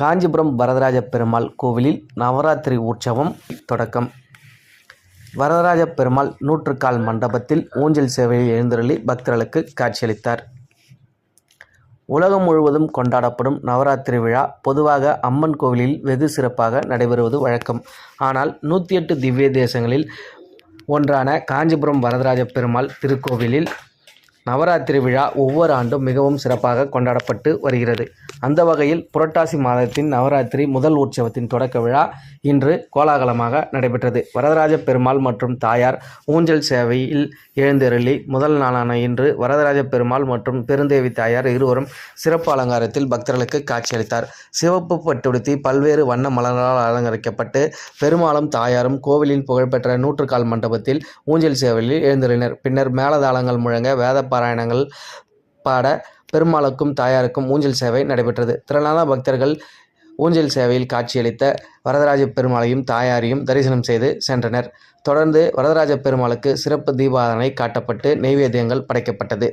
காஞ்சிபுரம் வரதராஜ பெருமாள் கோவிலில் நவராத்திரி உற்சவம் தொடக்கம். வரதராஜ பெருமாள் நூற்றுக்கால் மண்டபத்தில் ஊஞ்சல் சேவையில் எழுந்தருளி பக்தர்களுக்கு காட்சியளித்தார். உலகம் முழுவதும் கொண்டாடப்படும் நவராத்திரி விழா பொதுவாக அம்மன் கோவிலில் வெகு சிறப்பாக நடைபெறுவது வழக்கம். ஆனால் நூற்றி எட்டு திவ்ய தேசங்களில் ஒன்றான காஞ்சிபுரம் வரதராஜ பெருமாள் திருக்கோவிலில் நவராத்திரி விழா ஒவ்வொரு ஆண்டும் மிகவும் சிறப்பாக கொண்டாடப்பட்டு வருகிறது. அந்த வகையில் புரட்டாசி மாதத்தின் நவராத்திரி முதல் உற்சவத்தின் தொடக்க விழா இன்று கோலாகலமாக நடைபெற்றது. வரதராஜ பெருமாள் மற்றும் தாயார் ஊஞ்சல் சேவையில் எழுந்தருளி முதல் நாளான இன்று வரதராஜ பெருமாள் மற்றும் பெருந்தேவி தாயார் இருவரும் சிறப்பு அலங்காரத்தில் பக்தர்களுக்கு காட்சியளித்தார். சிவப்பு பட்டுடுத்தி பல்வேறு வண்ண மலர்களால் அலங்கரிக்கப்பட்டு பெருமாளும் தாயாரும் கோவிலின் புகழ்பெற்ற நூற்றுக்கால் மண்டபத்தில் ஊஞ்சல் சேவையில் எழுந்தருளினர். பின்னர் மேலதாளங்கள் முழங்க வேத பாராயணங்கள் பாட பெருமாளுக்கும் தாயாருக்கும் ஊஞ்சல் சேவை நடைபெற்றது. திரளான பக்தர்கள் ஊஞ்சல் சேவையில் காட்சியளித்த வரதராஜ பெருமாளையும் தாயாரையும் தரிசனம் செய்து சென்றனர். தொடர்ந்து வரதராஜ பெருமாளுக்கு சிறப்பு தீபாதனை காட்டப்பட்டு நெய்வேத்தியங்கள் படைக்கப்பட்டது.